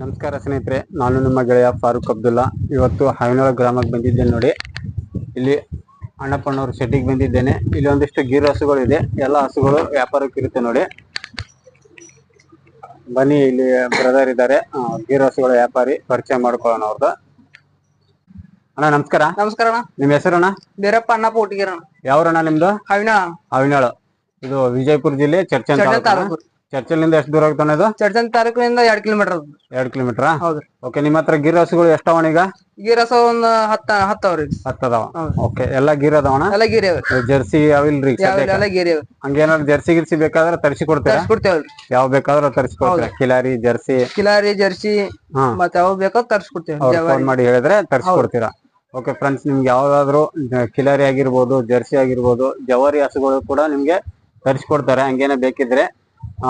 ನಮಸ್ಕಾರ ಸ್ನೇಹಿತರೆ ನಾನು ನಿಮ್ಮ ಗೆಳೆಯ ಫಾರೂಕ್ ಅಬ್ದುಲ್ಲಾ. ಇವತ್ತು ಹಾವಿನೊಳ ಗ್ರಾಮಕ್ಕೆ ಬಂದಿದ್ದೇನೆ ನೋಡಿ. ಇಲ್ಲಿ ಅಣ್ಣಪ್ಪನವ್ರ ಸೆಟ್ಟಿಗೆ ಬಂದಿದ್ದೇನೆ. ಇಲ್ಲಿ ಒಂದಿಷ್ಟು ಗೀರ್ ಹಸುಗಳಿದೆ ಇದೆ. ಎಲ್ಲ ಹಸುಗಳು ವ್ಯಾಪಾರಕ್ಕೆ ಇರುತ್ತೆ ನೋಡಿ. ಬನ್ನಿ ಇಲ್ಲಿ ಬ್ರದರ್ ಇದ್ದಾರೆ. ಗೀರ್ ಹಸುಗಳ ವ್ಯಾಪಾರಿ ಪರಿಚಯ ಮಾಡ್ಕೊಳ್ಳೋಣ ಅವ್ರದ್ದು ಅಣ್ಣ ನಮಸ್ಕಾರ. ನಮಸ್ಕಾರ ಅಣ್ಣ. ನಿಮ್ಮ ಹೆಸರಣ್ಣ? ಬೇರಪ್ಪ ಅಣ್ಣ. ಯಾವ್ರಣ್ಣ ನಿಮ್ದು? ಹಾವಿನ ಹಾವಿನಾಳು. ಇದು ವಿಜಯಪುರ ಜಿಲ್ಲೆ ಚರ್ಚೆ ತಾಲೂಕು. ಚರ್ಚಲ್ನಿಂದ ಎಷ್ಟು ದೂರ ಆಗ್ತಾನೆ ಇದು? ಚಡ್ಚನ್ ತಾಲೂಕಿನಿಂದ ಎರಡ್ ಕಿಲೋಮೀಟರ್ ಎರಡ್ ಕಿಲೋಮೀಟರ್ ಹೌದ್ರಿ ಓಕೆ ನಿಮ್ಮ ಹತ್ರ ಗೀರ್ ಹಸುಗಳು ಎಷ್ಟವಣ ಈಗ? ಗೀರ್ ರಸ ಒಂದ್ ಹತ್ತ ಹತ್ತವ್ರಿ ಹತ್ತದವ. ಓಕೆ ಎಲ್ಲಾ ಗೀರ್ ಅದಾವಣ ಎಲ್ಲ ಗೀರಿ ಅವ್ರಿ ಜರ್ಸಿ ಅವಿಲ್ರಿ ಯಾವ ಎಲ್ಲ ಗೀರಿ ಅವ್ರಿ ಹಂಗೇನಾದ್ರು ಜರ್ಸಿ ಗಿರ್ಸಿ ಬೇಕಾದ್ರೆ ತರಿಸಿ ಕೊಡ್ತೀರಾ? ತರ್ಸ್ಕೊಡ್ತೇವ್ರಿ ಯಾವ ಬೇಕಾದ್ರೂ ತರಿಸಿ ಕೊಡ್ತೀರಾ ಕಿಲಾರಿ ಜರ್ಸಿ? ಕಿಲಾರಿ ಜರ್ಸಿ ಮತ್ತೆ ಯಾವ ಬೇಕೋ ತರ್ಸ್ಕೊಡ್ತೇವ್ರಿ ಫೋನ್ ಮಾಡಿ ಹೇಳಿದ್ರೆ ತರಿಸಿ ಕೊಡ್ತೀರಾ ಓಕೆ ಫ್ರೆಂಡ್ಸ್ ನಿಮ್ಗೆ ಯಾವ್ದಾದ್ರು ಕಿಲಾರಿ ಆಗಿರ್ಬೋದು ಜರ್ಸಿ ಆಗಿರ್ಬೋದು ಜವಾರಿ ಹಸುಗಳು ಕೂಡ ನಿಮ್ಗೆ ತರಿಸ್ಕೊಡ್ತಾರೆ. ಹಂಗೇನೆ ಬೇಕಿದ್ರೆ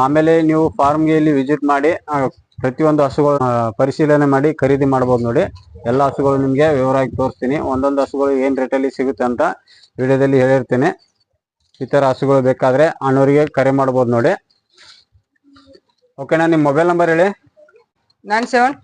ಆಮೇಲೆ ನೀವು ಫಾರ್ಮ್ಗೆ ಇಲ್ಲಿ ವಿಸಿಟ್ ಮಾಡಿ ಪ್ರತಿಯೊಂದು ಹಸುಗಳು ಪರಿಶೀಲನೆ ಮಾಡಿ ಖರೀದಿ ಮಾಡ್ಬೋದು ನೋಡಿ. ಎಲ್ಲ ಹಸುಗಳು ನಿಮಗೆ ವಿವರವಾಗಿ ತೋರಿಸ್ತೀನಿ. ಒಂದೊಂದು ಹಸುಗಳು ಏನ್ ರೇಟಲ್ಲಿ ಸಿಗುತ್ತೆ ಅಂತ ವಿಡಿಯೋದಲ್ಲಿ ಹೇಳಿರ್ತೀನಿ. ಈ ಥರ ಹಸುಗಳು ಬೇಕಾದ್ರೆ ಅಣ್ಣವರಿಗೆ ಕರೆ ಮಾಡ್ಬೋದು ನೋಡಿ. ಓಕೆನಾ ನಿಮ್ಮ ಮೊಬೈಲ್ ನಂಬರ್ ಹೇಳಿ? Nine seven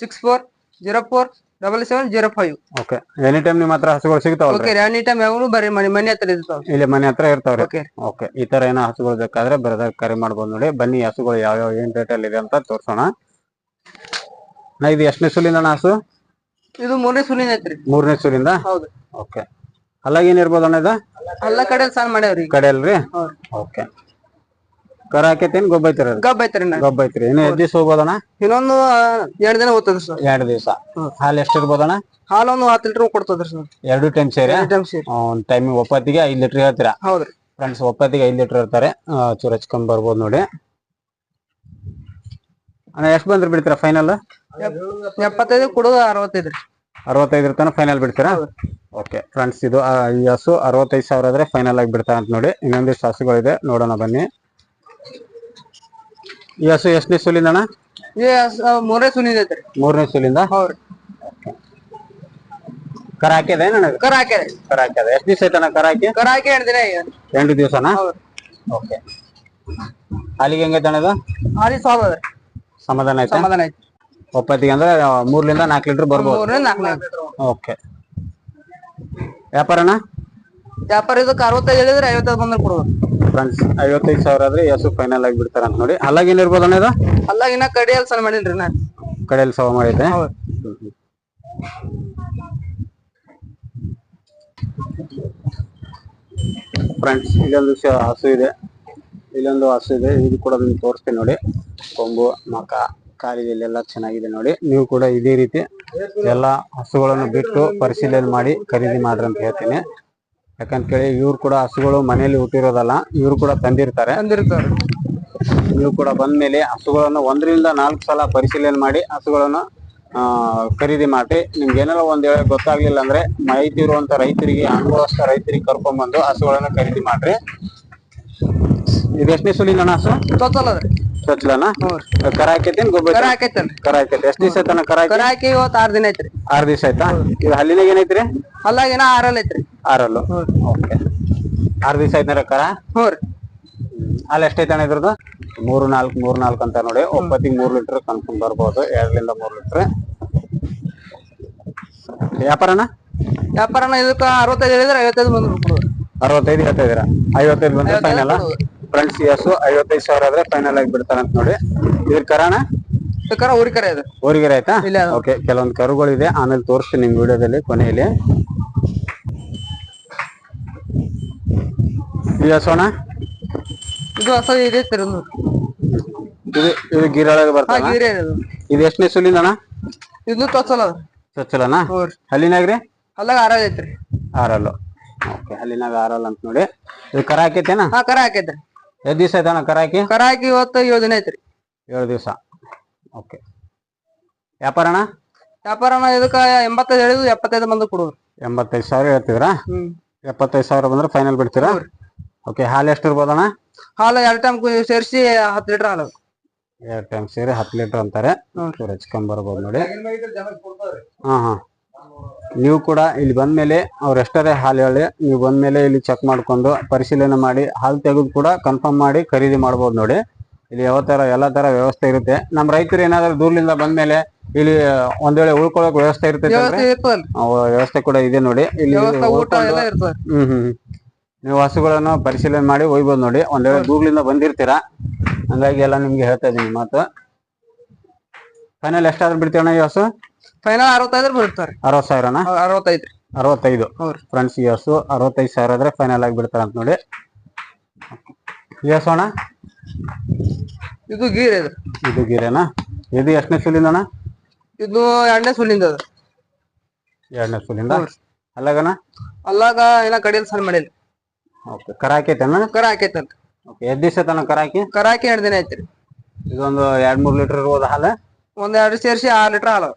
six four zero four double seven zero five okay any time ನಿಮ್ಮ ಹತ್ರ ಹಸುಗಳು ಸಿಗ್ತಾವಲ್ಲ ಓಕೆ ಎನಿ ಟೈಮ್ ಯಾವಾಗಲೂ ಬರೀ ಮನೆ ಮನೆ ಹತ್ರ ಇರ್ತಾವ ಇಲ್ಲಿ ಮನೆ ಹತ್ರ ಇರ್ತಾವ್ರಿ? ಓಕೆ ಓಕೆ ಈ ತರ ಏನೋ ಹಸುಗಳು ಬೇಕಾದ್ರೆ ಬರೋದಾಗ ಕರೆ ಮಾಡ್ಬೋದು ನೋಡಿ. ಬನ್ನಿ ಹಸುಗಳು ಹಸುಗಳು ಯಾವ ಏನ್ ರೇಟ್ ಅಲ್ಲಿ ಇದೆ ಅಂತ ತೋರ್ಸೋಣ. ನಾ ಇದು ಎಷ್ಟನೇ ಸುಲಿಂದ ಅಣ್ಣ ಹಸು? ಇದು ಮೂರನೇ ಸುಲಿನ ಐತ್ರಿ. ಮೂರನೇ ಸುಲಿಂದ? ಹೌದು. ಓಕೆ ಅಲ್ಲಾಗ ಏನಿರ್ಬೋದು ಅಣ್ಣ ಇದು? ಅಲ್ಲ ಕಡೆ ಸಾನ್ ಮಾಡ್ಯಾವ್ರಿ ಕಡೆ ಅಲ್ರಿ ಓಕೆ ಕರ ಹಾಕೈತೇನ್ ಗೊಬ್ಬ ಐತಿರ ಗಬ್ ಐತ್ರಿ ಗೊಬ್ಬ ಐತ್ರಿ ಇನ್ನು ಎಷ್ಟ್ ದಿವಸ ಹೋಗ್ಬೋದಣ್ಣ? ಇನ್ನೊಂದು ಎರಡ್ ದಿನ ಹೋಗ್ತದ್ರಿ ಸರ್. ಎರಡು ದಿವಸ. ಹಾಲು ಎಷ್ಟು ಇರ್ಬೋದಣ್ಣ? ಹಾಲು ಒಂದು ಹತ್ತು ಲೀಟರ್ ಕೊಡ್ತದ್ರಿ ಸರ್. ಎರಡು ಟೈಮ್ ಸೇರಿ ಒಂದ್ ಟೈಮ್ ಒಪ್ಪತ್ತಿಗೆ ಐದ್ ಲೀಟರ್ ಹೇಳ್ತೀರಾ? ಹೌದ್ರಿ. ಫ್ರೆಂಡ್ಸ್ ಒಪ್ಪತ್ತಿಗೆ ಐದ್ ಲೀಟರ್ ಇರ್ತಾರೆ. ಆ, ಚೂರ್ ಹಚ್ಕೊಂಡ್ ಬರ್ಬೋದು ನೋಡಿ. ಅಣ್ಣ ಎಷ್ಟು ಬಂದ್ರೆ ಬಿಡ್ತೀರಾ ಫೈನಲ್ ಎಪ್ಪತ್ತೈದು ಕೊಡೋದು ಅರವತ್ತೈದ್ರಿ ಅರವತ್ತೈದರ ತನಕ ಫೈನಲ್ ಬಿಡ್ತೀರಾ? ಓಕೆ ಫ್ರೆಂಡ್ಸ್ ಇದು ಆ, ಈ ಹಸು ಅರವತ್ತೈದು ಸಾವಿರ ಆದ್ರೆ ಫೈನಲ್ ಆಗಿ ಬಿಡ್ತಾ ಅಂತ ನೋಡಿ. ಇನ್ನೊಂದಿಷ್ಟು ಹಸುಗಳಿದೆ ನೋಡೋಣ ಬನ್ನಿ. ಈ ಹಸು ಎಷ್ಟನೇ ಸುಲಿಂದ ಅಣ್ಣ? ಏ ಮೂರೇ ಸುನಿದ ಐತ್ರಿ. ಮೂರನೇ ಸುಲಿಂದ? ಹೌದ್ರಿ. ಕರ ಹಾಕ್ಯದ ಅಣ್ಣ ಕರ ಹಾಕ್ಯಾರಿ ಕರ ಹಾಕ್ಯದ. ಎಷ್ಟು ದಿವಸ ಐತಣ್ಣ ಕರ ಹಾಕಿ? ಕರ ಹಾಕಿ ಆಗ್ಯದ. ಎಂಟು ದಿವಸನಾ? ಓಕೆ. ಅಲ್ಲಿಗೆ ಹೆಂಗೈತೆ ಅಣ್ಣ ಇದು? ಸಾಲ ಅದ್ರಿ ಸಮಾಧಾನ ಐತೆ? ಸಮಾಧಾನ ಐತಿ. ಒಪ್ಪತ್ತಿಗೆ ಅಂದ್ರೆ ಮೂರ್ಲಿಂದ ನಾಲ್ಕು ಲೀಟರ್ ಬರ್ಬೋದು. ಮೂರನೇ ಲೀಟರ್ ಓಕೆ. ವ್ಯಾಪಾರಣ್ಣ ವ್ಯಾಪಾರ ಇದಕ್ಕೆ ಅರವತ್ತೈದು ಹೇಳಿದ್ರೆ ಐವತ್ತೈದು ಬಂದ್ರೆ ಕೊಡೋದು ಫ್ರೆಂಡ್ಸ್ ಐವತ್ತೈದು ಸಾವಿರ ಆದ್ರೆ ಯಸು ಫೈನಲ್ ಆಗಿ ಬಿಡ್ತಾರ ಅಂತ ನೋಡಿ. ಅಲ್ಲಾಗ ಏನಿರ್ಬೋದು ಅಣ್ಣ ಇದು? ಅಲ್ಲ ಇನ್ನ ಕಡಿಯಲ್ಲಿ ಸಲ ಮಾಡೀನ್ರಿ ನಾ. ಕಡೆಯಲ್ಲಿ ಸವ ಮಾಡಿದ್ದೆ. ಹೌದು. ಫ್ರೆಂಡ್ಸ್ ಇಲ್ಲೊಂದು ಶ- ಹಸು ಇದೆ. ಇಲ್ಲೊಂದು ಹಸು ಇದೆ. ಇದು ಕೂಡ ನಿಮ್ಗೆ ತೋರಿಸ್ತೀನಿ ನೋಡಿ. ಕೊಂಬು ಮಕ ಕಾಲಿದೆಲ್ಲ ಚೆನ್ನಾಗಿದೆ ನೋಡಿ. ನೀವು ಕೂಡ ಇದೇ ರೀತಿ ಎಲ್ಲ ಹಸುಗಳನ್ನು ಬಿಟ್ಟು ಪರಿಶೀಲನೆ ಮಾಡಿ ಖರೀದಿ ಮಾಡ್ರಿ ಅಂತ ಹೇಳ್ತೀನಿ. ಯಾಕಂತ ಕೇಳಿ ಇವ್ರು ಕೂಡ ಹಸುಗಳು ಮನೆಯಲ್ಲಿ ಹುಟ್ಟಿರೋದಲ್ಲ ಇವ್ರು ಕೂಡ ತಂದಿರ್ತಾರೆ. ತಂದಿರ್ತಾರೆ. ನೀವು ಕೂಡ ಬಂದ್ಮೇಲೆ ಹಸುಗಳನ್ನು ಒಂದರಿಂದ ನಾಲ್ಕು ಸಲ ಪರಿಶೀಲನೆ ಮಾಡಿ ಹಸುಗಳನ್ನು ಖರೀದಿ ಮಾಡಿ. ನಿಮ್ಗೆ ಏನಾರ ಒಂದ್ ವೇಳೆ ಗೊತ್ತಾಗ್ಲಿಲ್ಲ ಅಂದ್ರೆ ಮಾಹಿತಿ ಇರುವಂತ ರೈತರಿಗೆ ಅನುಭವಸ್ಥ ರೈತರಿಗೆ ಕರ್ಕೊಂಡ್ಬಂದು ಬಂದು ಹಸುಗಳನ್ನ ಖರೀದಿ ಮಾಡ್ರಿ. ಇದು ಎಷ್ಟನೇ ಸುಲಿನ ಹಸು? ತೊತ್ತಲ್ ಕರ ಹಾಕೈತೇನ್ ಗೊಬ್ಬರ ಕರ ಹಾಕೈತಲ್ರಿ ಕರ ಹಾಕೈತೆ ಎಷ್ಟ್ ದಿವಸ ತನ ಕರ ಹಾಕಿ ಕರ ಹಾಕಿ ಇವತ್ತು ಆರ್ ದಿನ ಐತ್ರಿ. ಆರ್ ದಿವಸ ಆಯ್ತಾ? ಇದು ಹಲ್ಲಿನಾಗ ಏನೈತ್ರಿ? ಅಲ್ಲಾಗಿನ ಆರಲ್ ಐತ್ರಿ. ಆರಲ್ಲು? ಓಕೆ. ಆರ್ ದಿವಸ ಐತ್ನಾರ ಕರ? ಹ್ಞೂ ರೀ. ಅಲ್ಲಿ ಎಷ್ಟೈತೆ ಅಣ್ಣ ಇದ್ರದ್ದು? ಮೂರು ನಾಲ್ಕು ಮೂರು ನಾಲ್ಕು ಅಂತ ನೋಡಿ. ಒಪ್ಪತ್ತಿಗೆ ಮೂರು ಲೀಟರ್ ಕನ್ಕೊಂಡ್ ಬರ್ಬೋದು. ಎರಡರಿಂದ ಮೂರು ಲೀಟರ್. ವ್ಯಾಪಾರನ? ವ್ಯಾಪಾರನ ಇದಕ್ಕ ಅರವತ್ತೈದು ಹೇಳಿದ್ರೆ ಐವತ್ತೈದು ಬಂದ್ರೆ ಅರವತ್ತೈದು ಹೇಳ್ತಾ ಇದೀರಾ ಐವತ್ತೈದು ಬಂದ್ರೆ ಫೈನಲ್ ಕೊಡೋದು. ಫ್ರೆಂಡ್ಸ್ ಎಸ್ ಐವತ್ತೈದು ಸಾವಿರ ಆದ್ರೆ ಫೈನಲ್ ಆಗಿ ಬಿಡ್ತಾರಂತ ನೋಡಿ. ಇದ್ರ ಕರಾಣ ಕರ ಊರಿ ಕರೆ ಇದೆ ಊರಿಗೆ ಆಯ್ತಾ? ಇಲ್ಲ. ಅದು. ಓಕೆ ಕೆಲವೊಂದು ಕರುಗಳಿದೆ. ಆಮೇಲೆ ತೋರಿಸ್ತೀನಿ ನಿಮ್ ವಿಡಿಯೋದಲ್ಲಿ ಕೊನೆಯಲ್ಲಿ. ಈ ಹಸೋಣ ಇದು ಹೊಸ ಇದೆ ಇದು ಇದು ಗಿರಾಳಗೆ ಹಾ ಗೀರೆ ಇದು ಇದು ಎಷ್ಟನೇ ಸುಲಿಂದಣ ಇದು ತೊಚ್ಚಲ್ ಅದ್ರಿ ಚೊಚ್ಚಲನಾ ಹ್ಞೂ. ರೀ? ಹಲ್ಲಿನಾಗ್ರಿ ಅಲ್ಲಾಗ ಆರಲ್ ಐತ್ರಿ ಆರಲ್ಲು. ಓಕೆ ಹಲ್ಲಿನಾಗ ಆರಲ್ ಅಂತ ನೋಡಿ. ಇದು ಕರ ಹಾಕೈತೇನ? ಹಾ ಕರ ಹಾಕೈತ್ರಿ. ಎಷ್ಟ್ ದಿವಸ ಆಯ್ತಾನ ಕರ ಹಾಕಿ ಕರ ಹಾಕಿ ಇವತ್ತು ಏಳು ದಿನ ಐತ್ರಿ. ಏಳು ದಿವಸ. ಓಕೆ ವ್ಯಾಪಾರ ವ್ಯಾಪಾರ ಇದಕ್ಕೆ ಎಂಬತ್ತೈದು ಹೇಳಿದ್ರು ಎಪ್ಪತ್ತೈದು ಬಂದು ಕೊಡೋರು. ಎಂಬತ್ತೈದು ಸಾವಿರ ಹೇಳ್ತಿದ್ರಾ ಹ್ಮ್. ಎಪ್ಪತ್ತೈದು ಸಾವಿರ ಬಂದ್ರೆ ಫೈನಲ್ ಬಿಡ್ತೀರಾ? ಓಕೆ ಹಾಲು ಎಷ್ಟು ಇರ್ಬೋದಣ್ಣ? ಹಾಲು ಎರಡು ಟೈಮ್ ಸೇರಿಸಿ ಹತ್ತು ಲೀಟರ್ ಹಾಲು. ಎರಡು ಟೈಮ್ ಸೇರಿ ಹತ್ತು ಲೀಟರ್ ಅಂತಾರೆ. ಹ್ಞೂ ಹಚ್ಕೊಂಡ್ ಬರ್ಬೋದು ನೋಡಿ. ಹಾ ಹಾ. ನೀವು ಕೂಡ ಇಲ್ಲಿ ಬಂದ್ಮೇಲೆ ಅವ್ರು ಎಷ್ಟರೇ ಹಾಲು ಹೇಳಿ ನೀವು ಬಂದ್ಮೇಲೆ ಇಲ್ಲಿ ಚೆಕ್ ಮಾಡ್ಕೊಂಡು ಪರಿಶೀಲನೆ ಮಾಡಿ ಹಾಲು ತೆಗೆದು ಕೂಡ ಕನ್ಫರ್ಮ್ ಮಾಡಿ ಖರೀದಿ ಮಾಡ್ಬೋದು ನೋಡಿ. ಇಲ್ಲಿ ಯಾವ ಥರ ಎಲ್ಲಾ ತರ ವ್ಯವಸ್ಥೆ ಇರುತ್ತೆ. ನಮ್ಮ ರೈತರು ಏನಾದ್ರು ದೂರದಿಂದ ಬಂದ್ಮೇಲೆ ಇಲ್ಲಿ ಒಂದ್ ವೇಳೆ ಉಳ್ಕೊಳ್ಳೋಕೆ ವ್ಯವಸ್ಥೆ ಇರ್ತೈತೆ ವ್ಯವಸ್ಥೆ ಕೂಡ ಇದೆ ನೋಡಿ. ಇಲ್ಲಿ ಹ್ಮ್ ಹ್ಮ್. ನೀವು ಹಸುಗಳನ್ನು ಪರಿಶೀಲನೆ ಮಾಡಿ ಒಯ್ಬೋದು ನೋಡಿ. ಒಂದ್ ವೇಳೆ ದೂರ್ಲಿಂದ ಬಂದಿರ್ತೀರಾ? ಹಂಗಾಗಿ ಎಲ್ಲ ನಿಮ್ಗೆ ಹೇಳ್ತಾ ಇದೀನಿ ಮಾತು. ಫೈನಲ್ ಎಷ್ಟಾದ್ರೂ ಬಿಡ್ತೀವಣ್ಣ ಈ ಹಸು? ಫೈನಲ್ ಅರವತ್ತೈದ್ರ ಬಿಡ್ತಾರೆ ಅರವತ್ತು ಸಾವಿರನ? ಅರವತ್ತೈದ್ರಿ. ಅರವತ್ತೈದು. ಹೌದ್ರಿ. ಫ್ರೆಂಡ್ಸ್ ಹಸು ಅರವತ್ತೈದು ಸಾವಿರ ಆದ್ರೆ ಫೈನಲ್ ಆಗಿ ಬಿಡ್ತಾರ ಅಂತ ನೋಡಿ. ಹಸು ಅಣ್ಣ? ಇದು ಗೀರೆ ಇದು. ಇದು ಗಿರೇನಾ? ಇದು ಎಷ್ಟನೇ ಸುಲಿಂದ ಅಣ್ಣ? ಇದು ಎರಡನೇ ಸುಲಿಂದ ಅದ. ಎರಡನೇ ಸುಲಿಂದ. ಅಲ್ಲಾಗಣ ಅಲ್ಲಾಗ ಏನ ಕಡಿಯಲ್ ಸಣ್ಣ ಮಾಡಿಲ್ಲ ಓಕೆ ಕರ ಹಾಕೈತಣ್ಣ ಕರ ಹಾಕೈತಲ್ರಿ ಓಕೆ ಎಷ್ಟ್ ದಿವಸ ತನ ಕರ ಹಾಕಿ? ಕರ ಹಾಕಿ ಎರಡ್ ದಿನ ಐತ್ರಿ ಇದೊಂದು ಎರಡ್ ಮೂರ್ ಲೀಟರ್ ಇರ್ಬೋದು ಹಾಲು? ಒಂದ್ ಎರಡು ಸೇರಿಸಿ ಆರು ಲೀಟರ್ ಹಾಲು.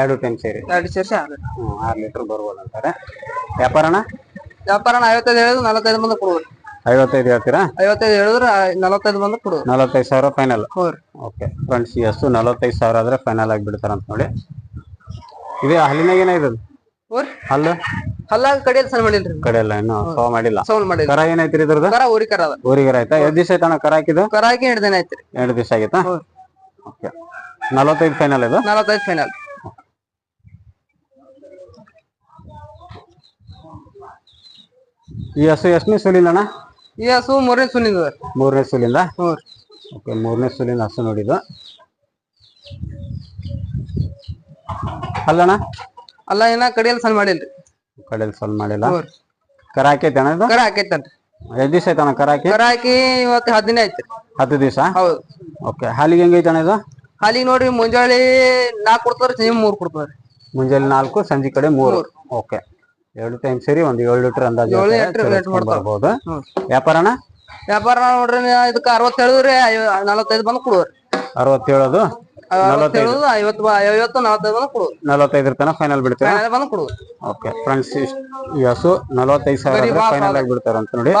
ಎರಡು ಟೈಮ್ ಸೇರಿ ಎರಡು ಸೇರಿಸಿ ಆರ್. ಲೀಟರ್ ಹ್ಮ್ ಆರ್ ಲೀಟರ್ ಬರ್ಬೋದು ಅಂತಾರೆ. ವ್ಯಾಪಾರನ ವ್ಯಾಪಾರ ಐವತ್ತೈದು ಹೇಳಿದ್ರು ನಲವತ್ತೈದು ಮಂದಿ ಕೊಡ್ಬೋದು ಐವತ್ತೈದು ಹೇಳ್ತೀರಾ? ಐವತ್ತೈದು ಹೇಳಿದ್ರೆ ನಲವತ್ತೈದು ಮಂದಿ ಕೊಡ್ಬೋದು ನಲವತ್ತೈದು ಸಾವಿರ ಫೈನಲ್ ಓಕೆ ಫ್ರೆಂಡ್ಸ್ ಈ ಹಸು ನಲವತ್ತೈದು ಸಾವಿರ ಆದ್ರೆ ಫೈನಲ್ ಆಗಿ ಬಿಡ್ತಾರೆ ಅಂತ ನೋಡಿ. ಇದೇ ಹಲ್ಲಿನಾಗ ಏನಾಗಿದೆ ಹೋರಿ ಹಲ್ಲು? ಹಲ್ಲಾಗ ಕಡಿಯಲ್ ಸಣ್ಣ ಮಾಡಿಲ್ರಿ ಕಡೆ ಎಲ್ಲ ಇನ್ನು ಸವ ಮಾಡಿಲ್ಲ. ಸೌಲ್ ಮಾಡಿಲ್ಲ. ಕರ ಏನೈತ್ರಿ ಇದ್ರದ್ದು? ಕರ ಊರಿ ಕರ ಅದ. ಆಯ್ತಾ? ಎಷ್ಟ್ ದಿವಸ ಆಯ್ತಣ್ಣ ಕರ ಹಾಕಿದ್ದು? ಕರ ಹಾಕಿ ಎರಡು ದಿನ ಐತ್ರಿ ಎರಡು ದಿವಸ ಆಗೈತಾ. ಓಕೆ ನಲವತ್ತೈದು ಫೈನಲ್ ಇದು? ನಲವತ್ತೈದು ಫೈನಲ್ ಈ ಹಸು ಎಷ್ಟನೇ ಸುಲಿಂದ ಅಣ್ಣ? ಈ ಹಸು ಮೂರನೇ ಸುಲಿಂದ ಮೂರನೇ ಸುಲಿಂದ ಹ್ಞೂ ಓಕೆ ಮೂರನೇ ಸುಲಿಂದ ಹಸು ನೋಡಿದ್ದು. ಅಲ್ಲಣ್ಣ? ಅಲ್ಲ ಏನ ಕಡೆಯಲ್ಲಿ ಸಲ್ ಮಾಡಿಲ್ರಿ ಕಡೆಯಲ್ಲಿ ಸಲ್ ಮಾಡಿಲ್ಲ. ಹ್ಞೂ ಕರ ಹಾಕೈತೆ ಅಣ್ಣ ಇದು? ಕರ ಹಾಕೈತಲ್ರಿ ಎಷ್ಟು ದಿವಸ ಐತಣ್ಣ ಕರ ಹಾಕಿ? ಕರ ಹಾಕಿ ಇವತ್ತು ಹತ್ತು ದಿನ ಆಯ್ತು ಹತ್ತು ದಿವಸ? ಹೌದು. ಓಕೆ ಹಾಲಿಗೆ ಹೆಂಗೈತೆ ಅಣ್ಣ ಇದು? ಹಾಲಿಗೆ ನೋಡ್ರಿ ಮುಂಜಾನೆ ನಾಲ್ಕು ಕೊಡ್ತಾರೆ ಸಂಜೆ ಮೂರು ಕೊಡ್ತಾರೆ ಮುಂಜಾನೆ ನಾಲ್ಕು ಸಂಜೆ ಕಡೆ ಮೂರು. ಓಕೆ. ಎರಡು ಟೈಮ್ ಸೇರಿ ಒಂದ್ ಏಳು ಲೀಟರ್ ಅಂದಾಜು ಏಳು ಲೀಟರ್ ರೇಟ್ ಮಾಡ್ತಾವ. ವ್ಯಾಪಾರನ? ವ್ಯಾಪಾರ ನೋಡ್ರಿ ಇದಕ್ಕೆ ಅರವತ್ತು ರೀ ನಲವತ್ತೈದು ಬಂದು ಕೊಡುವ್ರಿ ಅರವತ್ತೇಳದು ನಲವತ್ತೈದರ ತನಕ ಫೈನಲ್ ಬಿಡ್ತೀರಾ? ಓಕೆ ಫ್ರೆಂಡ್ಸ್ ಈ ಹಸು ನಲವತ್ತೈದು ಸಾವಿರ ಫೈನಲ್ ಆಗಿ ಬಿಡ್ತಾರ ಅಂತ ನೋಡಿ.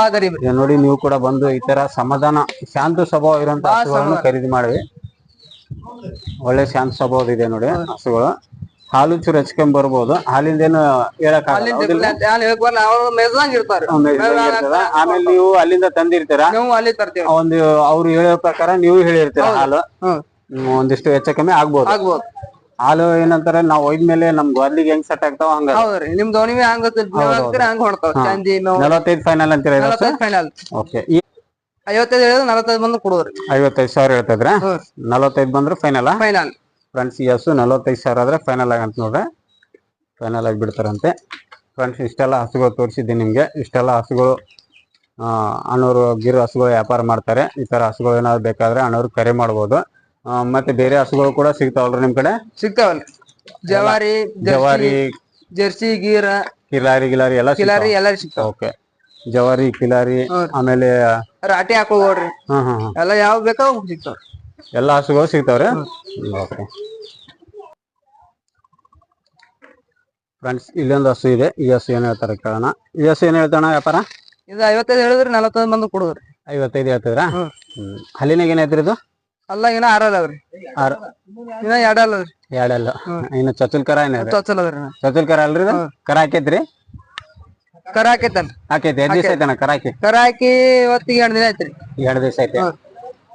ನೋಡಿ ನೀವು ಕೂಡ ಬಂದು ಈ ತರ ಸಮಾಧಾನ ಶಾಂತ ಸ್ವಭಾವ ಇರುವಂತ ಹಸುಗಳನ್ನು ಖರೀದಿ ಮಾಡಿ ಒಳ್ಳೆ ಶಾಂತ ಸ್ವಭಾವ ಇದೆ ನೋಡಿ ಹಸುಗಳು. ಹಾಲು ಚೂರು ಹಚ್ಕೊಂಡ್ ಬರ್ಬೋದು. ಹಾಲಿಂದ ಏನು ಹೇಳಕ್ ಇರ್ತಾರ. ಆಮೇಲೆ ನೀವು ಅಲ್ಲಿಂದ ತಂದಿರ್ತೀರಾ? ನಾವು ಅಲ್ಲಿ ತರ್ತೀವಿ. ಒಂದು ಅವ್ರು ಹೇಳೋ ಪ್ರಕಾರ ನೀವು ಹೇಳಿರ್ತೀರ ಹಾಲು? ಒಂದಿಷ್ಟು ಹೆಚ್ಚು ಕಮ್ಮಿ ಆಗ್ಬೋದು. ಆಗ್ಬೋದು. ಹಾಲು ಏನಂತಾರೆ ನಾವ್ ಒಯ್ದ್ಮೇಲೆ ನಮ್ ಗೋದ್ಲಿಗೆ ಹೆಂಗ್ ಸೆಟ್ ಆಗ್ತಾವ ಹಂಗ ನಿಮ್ ದೋಣಿ ಹಂಗ ಹಂಗ ಹೊಡ್ತಾವ. ಚಂದಿ ಮೇವು ನಲವತ್ತೈದು ಫೈನಲ್ ಅಂತೀರ ಫೈನಲ್ ಓಕೆ. ಐವತ್ತೈದು ಹೇಳಿದ್ರೆ ನಲವತ್ತೈದು ಬಂದು ಕೊಡುವ್ರಿ. ಐವತ್ತೈದು ಸಾವಿರ ಹೇಳ್ತಿದ್ರ ನಲವತ್ತೈದು ಬಂದ್ರೆ ಫೈನಲ್ ಫೈನಲ್ ಫ್ರೆಂಡ್ಸ್ ಈ ಹಸು ನಲವತ್ತೈದು ಸಾವಿರ ಆದರೆ ಫೈನಲ್ ಆಗಂತ ನೋಡ್ರೆ. ಫೈನಲ್ ಆಗಿ ಬಿಡ್ತಾರಂತೆ. ಫ್ರೆಂಡ್ಸ್ ಇಷ್ಟೆಲ್ಲ ಹಸುಗಳು ತೋರಿಸಿದ್ದೀನಿ ನಿಮಗೆ. ಇಷ್ಟೆಲ್ಲ ಹಸುಗಳು ಅಣ್ಣವರು ಗಿರು ಹಸುಗಳು ವ್ಯಾಪಾರ ಮಾಡ್ತಾರೆ. ಈ ಥರ ಹಸುಗಳು ಏನಾದ್ರು ಬೇಕಾದ್ರೆ ಅಣ್ಣವ್ರು ಕರೆ ಮಾಡ್ಬೋದು. ಮತ್ತೆ ಬೇರೆ ಹಸುಗಳು ಕೂಡ ಸಿಗ್ತಾವಲ್ರಿ ನಿಮ್ ಕಡೆ? ಸಿಗ್ತಾವಲ್ರಿ ಜವಾರಿ ಜವಾರಿ ಜರ್ಸಿ ಗೀರ. ಕಿಲಾರಿ ಗಿಲಾರಿ ಎಲ್ಲ ಕಿಲಾರಿ ಎಲ್ಲ ಸಿಗ್ತಾವ. ಓಕೆ. ಜವಾರಿ ಕಿಲಾರಿ ಆಮೇಲೆ ರಾಟಿ ಹಾಕೋಡ್ರಿ ಹಾಂ ಹಾಂ ಹಾ ಎಲ್ಲ ಯಾವ ಬೇಕೋ ಸಿಗ್ತಾವೆ ಸಿಗ್ತಾವ. ಎಲ್ಲ ಹಸುಗಳು ಸಿಗ್ತಾವ್ರಿ? ಓಕೆ ಫ್ರೆಂಡ್ಸ್ ಇಲ್ಲೊಂದು ಹಸು ಇದೆ. ಈ ಹಸು ಏನ್ ಹೇಳ್ತಾರೆ ಕೇಳೋಣ. ಈ ಹಸು ಏನ್ ಹೇಳ್ತಾಣ ವ್ಯಾಪಾರ? ಇದು ಐವತ್ತೈದು ಹೇಳಿದ್ರೆ ನಲವತ್ತೈದು ಬಂದು ಕೊಡೋದ್ರಿ ಐವತ್ತೈದು ಹೇಳ್ತಿದ್ರಾ? ಹ್ಮ್. ಹಲ್ಲಿನಾಗ ಏನೈತ್ರಿ ಇದು? ಅಲ್ಲ ಇನ್ನ ಆರಲ್ಲವ್ರಿ ಆರು. ಇನ್ನ ಎರಡಲ್ಲವ್ರಿ ಎರಡಲ್ಲ. ಇನ್ನು ಚಚುಲ್ ಕರ ಏನ ಚೊಚ್ಚಲ್ ಅದ್ರಿ ಚಚುಲ್ ಕರ ಅಲ್ರಿ ಇದು? ಕರ ಹಾಕೈತ್ರಿ? ಕರ ಹಾಕೈತಲ್ ಹಾಕೈತಿ. ಎರಡ್ ದಿವಸ ಐತಣ್ಣ ಕರ ಹಾಕಿ? ಕರ ಹಾಕಿ ಇವತ್ತಿಗೆ ಎರಡ್ ದಿನ ಐತ್ರಿ ಎರಡು ದಿವಸ ಐತೆ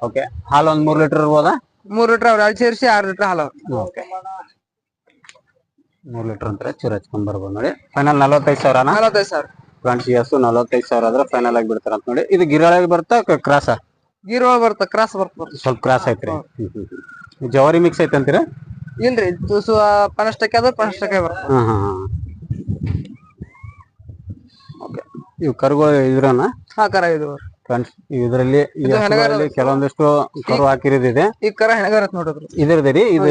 ಓಕೆ ಹಾಲು ಒಂದ್ ಮೂರ್ ಲೀಟರ್ ಇರ್ಬೋದಾ? ಮೂರ್ ಲೀಟರ್ ಅವ್ರು ಎರಡು ಸೇರಿಸಿ ಆರ್ ಲೀಟರ್ ಹಾಲು. ಓಕೆ ಮೂರ್ ಲೀಟರ್ ಅಂತ ಚೂರು ಹಚ್ಕೊಂಡ್ ಬರ್ಬೋದು ನೋಡಿ. ಫೈನಲ್ ನಲವತ್ತೈದು ಸಾವಿರನಾ ನಲವತ್ತೈದು ಸಾವಿರ. ಫ್ರೆಂಡ್ಸ್ ಈ ಹಸು ನಲವತ್ತೈದು ಸಾವಿರ ಆದ್ರೆ ಫೈನಲ್ ಆಗಿ ಬಿಡ್ತಾರ ಅಂತ ನೋಡಿ. ಇದು ಗಿರಾಳಿ ಬರ್ತಾ ಕ್ರಾಸ? ಗಿರೋ ಬರ್ತ ಕ್ರಾಸ್ ಬರ್ತ ಬರ್ತ ಸ್ವಲ್ಪ ಕ್ರಾಸ್ ಐತ್ರಿ. ಜವಾರಿ ಮಿಕ್ಸ್ ಐತೆ ಅಂತೀರಾ? ಇಲ್ರಿ ಪನಷ್ಟಕ್ಕೆ ಅದ ಪನಷ್ಟಕ್ಕೆ ಬರ್ತ ಇವು ಕರುಗಳು ಇದ್ರನ ಹಾ ಕರ ಇದು ಫ್ರೆಂಡ್ಸ್ ಇದರಲ್ಲಿ ಕೆಲವೊಂದಿಷ್ಟು ಕರು ಹಾಕಿರೋದಿದೆ. ಈ ಕರ ಹೆಣಗಾರ ನೋಡಿದ್ರು. ಇದ್ರದ್ದು ರೀ ಇದು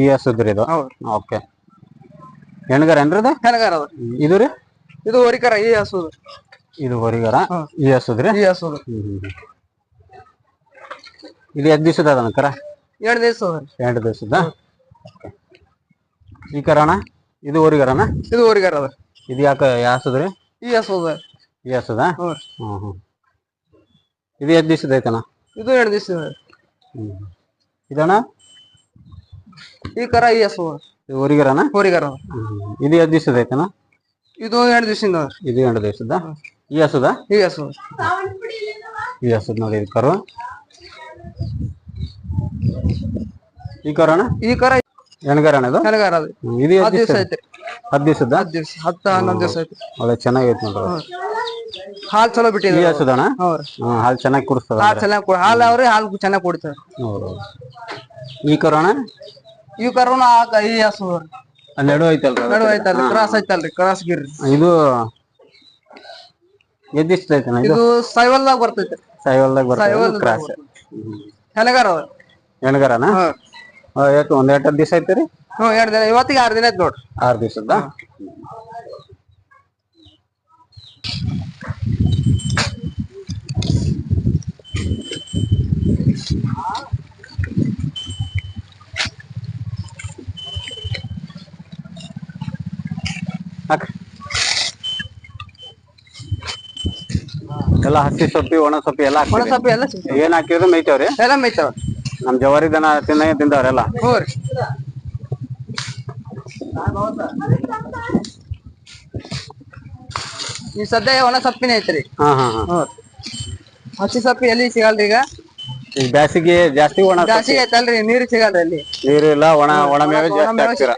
ಈ ಹಸುದ್ರಿ ಇದು? ಓಕೆ. ಹೆಣಗಾರ ಏನ್ರಿ ಇದು ಹೆಣಗಾರ ಇದು ರೀ? ಇದು ಹೊರಿಕರ ಈ ಹಸು ಇದು ಹೊರಿಗರ. ಈ ಹಸುದ್ರಿ ಈ ಹಸು. ಇದು ಎದ್ ದಿವಸದ ಅದನ್ನ ಕರ? ಎಂಟು ದಿವಸ ಎಂಟು ಎರಡು ದಿವಸದ? ಈ ಕರಣ ಇದು ಹೊರಿಗರನ? ಇದು ಹೊರಿಗಾರ ಅದ ಇದು ಯಾಕೆ ಯಾಸದ್ರಿ? ಈ ಹಸು ಈ ಹಸುದ. ಹ್ಮ್ ಹ್ಮ್. ಇದು ಎರಡು ದಿವಸದ ಐತನ ಇದು ಎರಡು ದಿವಸ ಇದಣ ಹ್ಮ್ ಇದಣ್ಣ? ಈ ಕರ ಈ ಹಸು. ಇದು ಹೊರಿಗರನ? ಹೊರಿಗಾರ. ಅದ ಇದು ಎರಡು ದಿವಸದ ಐತನ ಇದು ಎರಡು ದಿವಸದಿಂದ ಅದ ಇದು ಎರಡು ದಿವಸದ? ಈ ಹಸುದ? ಈ ಹಸು. ಈ ಹಸುದ ನೋಡಿ ಇದು ಕರು. ಈ ಕರಣ ಈ ಕರ ಹೆಣ್ಗರಣ ಇದು ನನಗಾರ ಅದು ಹ್ಮ್, ಇದು ಹತ್ತು ದಿವಸ ಐತ್ರಿ ಹತ್ತು ದಿವಸದ ಹತ್ತು ದಿವಸ ಹತ್ತು ಹನ್ನೊಂದು ದಿವಸ ಐತ್ರಿ ಒಳ್ಳೆ ಚೆನ್ನಾಗೈತೆ ನೋಡ್ರಿ. ಹಾಲು ಚಲೋ ಈ ಬಿಟ್ಟಿದ್ರಿ ಹಸುದಣ ಹಾಲು ಚೆನ್ನಾಗಿ ಕುಡಿಸ್ತದ ಹಾಲು ಚೆನ್ನಾಗಿ ಹಾಲು ಅವ್ರಿ ಹಾಲು ಚೆನ್ನಾಗಿ ಹೌದು ಈ ಕರೋಣ ಈ ಕರೋಣ ಈ ಹಸು ಐತಲ್ರಿ? ಐತಲ್ರಿ ಕ್ರಾಸ್ ಐತಲ್ರಿ ಕ್ರಾಸ್ ಗಿರ್ರಿ. ಇದು ಎದ್ದಿಷ್ಟು ಇದು? ಇದು ಸೈವಲ್ದಾಗ ಬರ್ತೈತ್ರಿ ಸೈವಲ್ದಾಗ ಬರ್ತದೆ ಕ್ರಾಸ್. ಹೆಣಗಾರ ಎಷ್ಟು ಒಂದ್ ಎಂಟ್ ದಿವಸ ಐತ್ರಿ ಹ್ಮ್ ಎರಡ್ ದಿನ ಇವತ್ತಿಗೆ ಆರ್ ದಿನ ಐತ್ ನೋಡ್ರಿ. ಆರ್ ದಿವಸದ. ಎಲ್ಲ ಹಸಿ ಸೊಪ್ಪಿ ಒಣ ಸೊಪ್ಪಿ ಎಲ್ಲ ಒಣ ಹಾಕ್ತೀರಿ ಸೊಪ್ಪು ಎಲ್ಲ ಸಿಗ್ತಾವ. ಏನ್ ಹಾಕಿದ್ರು ಮೇಯ್ತಾವ್ರಿ? ಎಲ್ಲ ಮೇಯ್ತಾವ ನಮ್ ಜವಾರಿ ದನ ತಿನ್ನ ತಿಂದವ್ರೆಲ್ಲ. ಹ್ಞೂ ರೀ. ಈ ಸದ್ಯ ಒಣ ಸೊಪ್ಪಿನ ಐತ್ರಿ. ಹಾ ಹಾ ಹಾ. ಹ್ಞೂ ಹಸಿ ಸೊಪ್ಪು ಎಲ್ಲಿ ಸಿಗಲ್ರಿ ಈಗ? ಈಗ ಬ್ಯಾಸಿಗೆ ಜಾಸ್ತಿ ಒಣ. ಜಾಸ್ತಿ ಐತಲ್ರಿ ನೀರು ಸಿಗಲ್ರಿ ಅಲ್ಲಿ? ನೀರು ಇಲ್ಲ ಒಣ ಒಣ ಮೇವೆ ಜಾಸ್ತಿ ಹಾಕ್ತೀರ?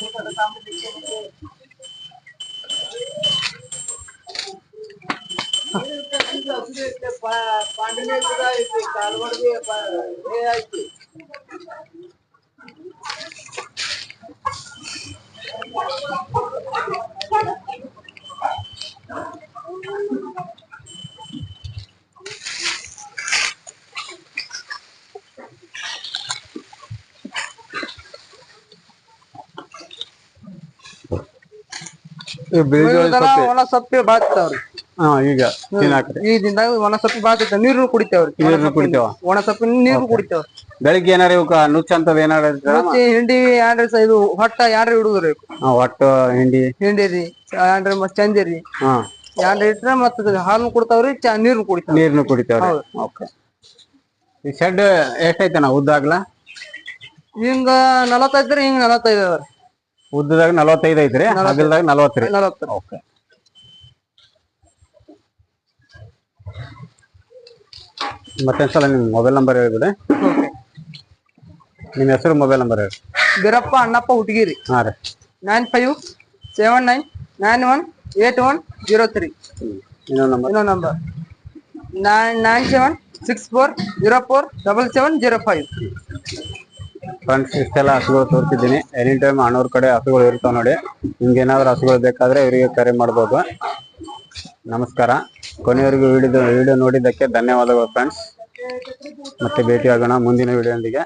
ಸಿಗ್ತವೆ. ಈ ಬಿಳಿ ಜೋಳದ ಇವೆಲ್ಲ ಸೊಪ್ಪಿ ಒಣ ಸೊಪ್ಪಿ ಹಾ ಈಗ ತಿನ್ನಾಕ್ರಿ ಈ ದಿನದಾಗ ಒಣ ಸೊಪ್ಪಿ ಬಾಳ್ತೈತೆ ನೀರು ಕುಡಿತೇವ್ರಿ. ನೀರ್ನು ಕುಡಿತೇವ. ಒಣ ಸೊಪ್ಪಿನ ನೀರು ಕುಡಿತೇವ ಬೆಳಿಗ್ಗೆ ಏನಾರ ಇವಕ್ಕ ನುಚ್ಚ ಅಂತದ್ ಏನಾರ? ಮತ್ತೆ ಹಿಂಡಿ ಯಾಂಡ್ರಿ ಸ ಇದು ಹೊಟ್ಟ ಯಾರ ಹಿಡುದ್ರಿ ಹಾ, ಒಟ್ಟು ಹಿಂಡಿ. ಹಿಂಡಿ ರೀ ಯಾಂಡ್ರಿ ಮತ್ ಚಂದಿ ರೀ ಹಾ. ಯಾಂಡ್ರಿ ಇಟ್ರೆ ಮತ್ತ ಹಾಲು ಕುಡ್ತಾವ್ರಿ ಚಾ ನೀರು ಕುಡಿತಾವ್ರಿ. ನೀರ್ನು ಕುಡಿತೇವ್ರಿ. ಓಕೆ. ಈ ಶೆಡ್ ಎಷ್ಟೈತಣ್ಣ ನಾವು ಆಗ್ಲ? ಹಿಂಗ ನಲವತ್ತೈದ್ರಿ ಹಿಂಗ ನಲವತ್ತೈದು ಉದ್ದದಾಗ ನಲವತ್ತೈದು ಐತ್ರಿ ಅಗಲ್ದಾಗ ನಲವತ್ತು ರೀ ನಲವತ್ತು ಓಕೆ. ಮತ್ತೊಂದ್ಸಲ ನಿಮ್ ಮೊಬೈಲ್ ನಂಬರ್ ಹೇಳ್ಬಿಡಿ ನಿಮ್ ಹೆಸರು ಮೊಬೈಲ್ ನಂಬರ್ ಹೇಳಿ. ಬೀರಪ್ಪ ಅಣ್ಣಪ್ಪ ಹುಟ್ಗಿರಿ ಹಾ ರೀ. Nine five seven nine nine one eight one zero three. ಇನ್ನೊಂದು ನಂಬರ್ ಇನ್ನೊಂದು number nine nine seven six four zero four double seven zero five. Friends ಇಷ್ಟೆಲ್ಲ ಹಸುಗಳು ತೋರಿಸಿದ್ದೀನಿ. ಎನಿ ಟೈಮ್ ಅಣ್ಣವ್ರ ಕಡೆ ಹಸುಗಳು ಇರ್ತಾವೆ ನೋಡಿ. ನಿಮ್ಗೆ ಏನಾದ್ರು ಹಸುಗಳು ಬೇಕಾದ್ರೆ ಇವರಿಗೆ ಕರೆ ಮಾಡ್ಬೋದು. ನಮಸ್ಕಾರ. ಕೊನೆಯವರೆಗೂ ವಿಡಿಯೋ ವಿಡಿಯೋ ನೋಡಿದ್ದಕ್ಕೆ ಧನ್ಯವಾದಗಳು ಫ್ರೆಂಡ್ಸ್ ಮತ್ತೆ ಭೇಟಿ ಆಗೋಣ ಮುಂದಿನ ವಿಡಿಯೋದೊಂದಿಗೆ